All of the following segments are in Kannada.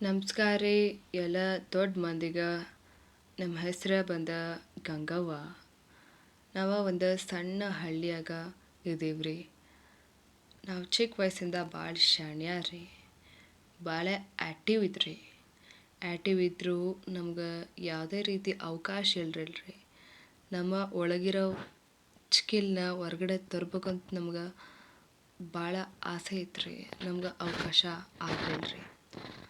ನಮಸ್ಕಾರ ರೀ. ಎಲ್ಲ ದೊಡ್ಡ ಮಂದಿಗೆ ನಮ್ಮ ಹೆಸರು ಬಂದ ಗಂಗವ್ವ. ನಾವು ಒಂದು ಸಣ್ಣ ಹಳ್ಳಿಯಾಗ ಇದ್ದೀವಿ ರೀ. ನಾವು ಚಿಕ್ಕ ವಯಸ್ಸಿಂದ ಭಾಳ ಶಾಣ್ಯ ರೀ. ಭಾಳ ಆ್ಯಕ್ಟಿವ್ ಇದ್ರಿ ಆ್ಯಕ್ಟಿವ್ ಇದ್ದರೂ ನಮ್ಗೆ ಯಾವುದೇ ರೀತಿ ಅವಕಾಶ ಇಲ್ರಲ್ರಿ ನಮ್ಮ ಒಳಗಿರೋ ಸ್ಕಿಲ್ನ ಹೊರ್ಗಡೆ ತರ್ಬೇಕಂತ ನಮ್ಗೆ ಭಾಳ ಆಸೆ ಇತ್ತು ರೀ ನಮ್ಗೆ ಅವಕಾಶ ಆಗಲಿಲ್ಲ ರೀ ನಾ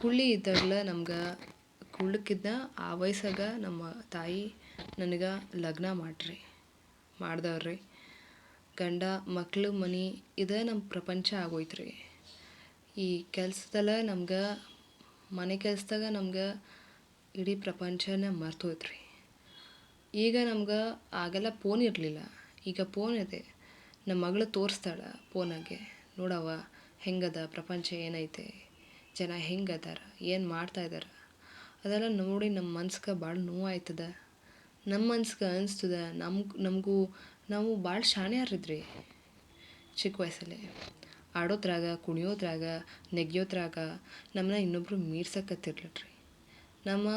ಕುಳ್ಳಿ ಇದ್ದಾಗಲ ನಮ್ಗೆ ಕುಳ್ಳಕ್ಕಿದ್ದ ಆ ವಯಸ್ಸಾಗ ನಮ್ಮ ತಾಯಿ ನನಗೆ ಲಗ್ನ ಮಾಡ್ರಿ, ಮಾಡ್ದವ್ರಿ. ಗಂಡ ಮಕ್ಕಳು ಮನೆ, ಇದೇ ನಮ್ಮ ಪ್ರಪಂಚ ಆಗೋಯ್ತ್ರಿ. ಈ ಕೆಲಸದಲ್ಲ ನಮ್ಗೆ, ಮನೆ ಕೆಲಸದಾಗ ನಮ್ಗೆ ಇಡೀ ಪ್ರಪಂಚನ ಮರ್ತು ರೀ ಈಗ ನಮ್ಗೆ ಆಗೆಲ್ಲ ಫೋನ್ ಇರಲಿಲ್ಲ. ಈಗ ಫೋನ್ ಇದೆ. ನಮ್ಮ ಮಗಳು ತೋರಿಸ್ತಾಳೆ ಫೋನಾಗೆ ನೋಡವ್ವ, ಹೆಂಗದ ಪ್ರಪಂಚ ಏನೈತೆ? ಜನ ಹೆಂಗೆ ಅದಾರ? ಏನು ಮಾಡ್ತಾ ಇದ್ದಾರೆ ಅದೆಲ್ಲ ನೋಡಿ ನಮ್ಮ ಮನ್ಸಿಗೆ ಭಾಳ ನೋವಾಯ್ತದ. ನಮ್ಮ ಮನ್ಸಿಗೆ ಅನಿಸ್ತದ ನಮ್ಗೆ ನಮಗೂ, ನಾವು ಭಾಳ ಶಾಣ್ಯಾರಿದ್ರಿ ಚಿಕ್ಕ ವಯಸ್ಸಲ್ಲಿ. ಆಡೋದ್ರಾಗ, ಕುಣಿಯೋದ್ರಾಗ, ನೆಗೆಯೋದ್ರಾಗ ನಮ್ಮನ್ನ ಇನ್ನೊಬ್ಬರು ಮೀರ್ಸಕತ್ತಿರ್ಲಿಲ್ಲ ರೀ ನಮ್ಮ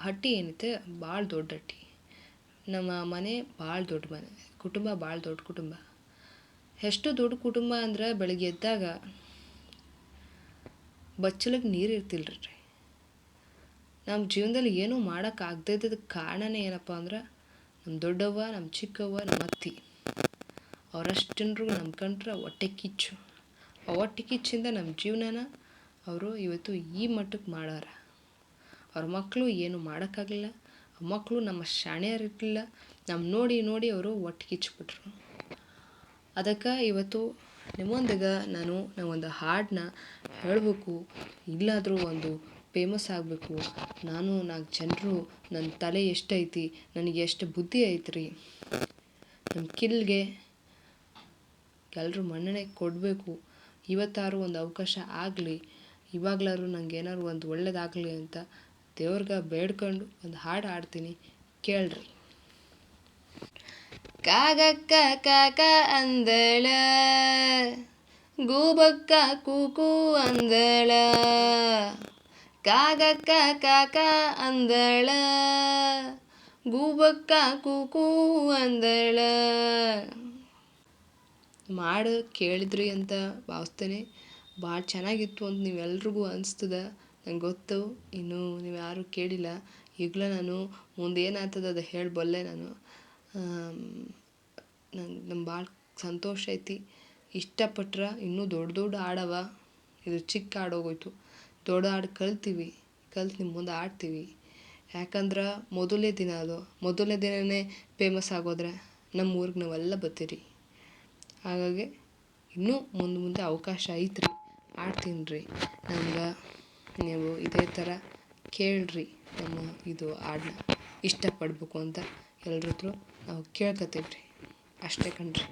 ಹಟ್ಟಿ ಏನೈತೆ ಭಾಳ ದೊಡ್ಡ ಹಟ್ಟಿ. ನಮ್ಮ ಮನೆ ಭಾಳ ದೊಡ್ಡ ಮನೆ, ಕುಟುಂಬ ಭಾಳ ದೊಡ್ಡ ಕುಟುಂಬ. ಎಷ್ಟು ದೊಡ್ಡ ಕುಟುಂಬ ಅಂದ್ರೆ ಬೆಳಗ್ಗೆ ಎದ್ದಾಗ ಬಚ್ಚಲಿಗೆ ನೀರು ಇರ್ತಿಲ್ರಿ. ನಮ್ಮ ಜೀವನದಲ್ಲಿ ಏನೂ ಮಾಡೋಕ್ಕಾಗದೇ ಇದ್ದದಕ್ಕೆ ಕಾರಣನೇ ಏನಪ್ಪ ಅಂದ್ರೆ ನಮ್ಮ ದೊಡ್ಡವ್ವ ನಮ್ಮ ಚಿಕ್ಕವ್ವ ನಮ್ಮ ಅತ್ತಿ. ಅವರಷ್ಟು ನಮ್ಮ ಕಂಡ್ರೆ ಹೊಟ್ಟೆ ಕಿಚ್ಚು. ಆ ಹೊಟ್ಟೆ ಕಿಚ್ಚಿಂದ ನಮ್ಮ ಜೀವನನ ಅವರು ಇವತ್ತು ಈ ಮಟ್ಟಕ್ಕೆ ಮಾಡಾರ ಅವ್ರ ಮಕ್ಕಳು ಏನು ಮಾಡೋಕ್ಕಾಗಲಿಲ್ಲ ಮಕ್ಕಳು ನಮ್ಮ ಶಾಣೆಯರಿರಲಿಲ್ಲ ನಮ್ಮ ನೋಡಿ ನೋಡಿ ಅವರು ಹೊಟ್ಟೆ ಕಿಚ್ಚಿಬಿಟ್ರು ಅದಕ್ಕೆ ಇವತ್ತು ನಿಮ್ಮೊಂದಿಗೆ ನಾನು ನಾವೊಂದು ಹಾಡನ್ನ ಹೇಳಬೇಕು. ಇಲ್ಲಾದರೂ ಒಂದು ಫೇಮಸ್ ಆಗಬೇಕು. ನಾನು ನಾಲ್ಕು ಜನರು ನನ್ನ ತಲೆ ಎಷ್ಟೈತಿ, ನನಗೆ ಎಷ್ಟು ಬುದ್ಧಿ ಐತ್ರಿ? ನನ್ನ ಕಿಲ್ಗೆ ಎಲ್ಲರೂ ಮನ್ನಣೆ ಕೊಡಬೇಕು. ಇವತ್ತಾರು ಒಂದು ಅವಕಾಶ ಆಗಲಿ. ಇವಾಗಲಾದ್ರು ನಂಗೆ ಏನಾದ್ರು ಒಂದು ಒಳ್ಳೇದಾಗಲಿ ಅಂತ ದೇವ್ರಿಗೆ ಬೇಡ್ಕೊಂಡು ಒಂದು ಹಾಡು ಹಾಡ್ತೀನಿ. ಕೇಳ್ರಿ. ಕಾಗಕ್ಕ ಕಾಕ ಅಂದಳ. ಗೂಬಕ್ಕ ಕೂಕು ಅಂದಳ. ಕಾಗಕ್ಕ ಕಾಕ ಅಂದಳ. ಗೂಬಕ್ಕ ಕೂಕು ಅಂದಳ. ಮಾಡು ಕೇಳಿದ್ರಿ ಅಂತ ಭಾವಿಸ್ತೇನೆ. ಭಾಳ ಚೆನ್ನಾಗಿತ್ತು ಅಂತ ನೀವೆಲ್ರಿಗೂ ಅನಿಸ್ತದ? ನಂಗೆ ಗೊತ್ತು. ಇನ್ನು ನೀವು ಯಾರೂ ಕೇಳಿಲ್ಲ. ಈಗಲೇ ನಾನು ಮುಂದೆ ಅದು ಹೇಳಬಲ್ಲೆ ನಾನು. ನಂಗೆ ನಂಗೆ ಭಾಳ ಸಂತೋಷ ಐತಿ. ಇಷ್ಟಪಟ್ರೆ ಇನ್ನೂ ದೊಡ್ಡ ದೊಡ್ಡ ಹಾಡವ. ಇದು ಚಿಕ್ಕ ಹಾಡೋಗೋಯ್ತು ದೊಡ್ಡ ಹಾಡು ಕಲ್ತೀವಿ. ಕಲ್ತು ನಿಮ್ಮ ಮುಂದೆ ಆಡ್ತೀವಿ ಯಾಕಂದ್ರೆ ಮೊದಲನೇ ದಿನ ಅದು. ಮೊದಲನೇ ದಿನವೇ ಫೇಮಸ್ ಆಗೋದ್ರೆ ನಮ್ಮ ಊರಿಗೆ ನಾವೆಲ್ಲ ಬರ್ತೀರಿ. ಹಾಗಾಗಿ ಇನ್ನೂ ಮುಂದೆ ಮುಂದೆ ಅವಕಾಶ ಐತ್ರಿ. ಆಡ್ತೀನಿ ರೀ ನಮ್ಗೆ ನೀವು ಇದೇ ಥರ ಕೇಳ್ರಿ ನಮ್ಮ ಇದು ಹಾಡನ್ನ ಇಷ್ಟಪಡಬೇಕು ಅಂತ. ಎಲ್ರ ನಾವು ಕೇಳ್ಕೊತೀವಿ ರೀ ಅಷ್ಟೇ ಕಣ್ರಿ.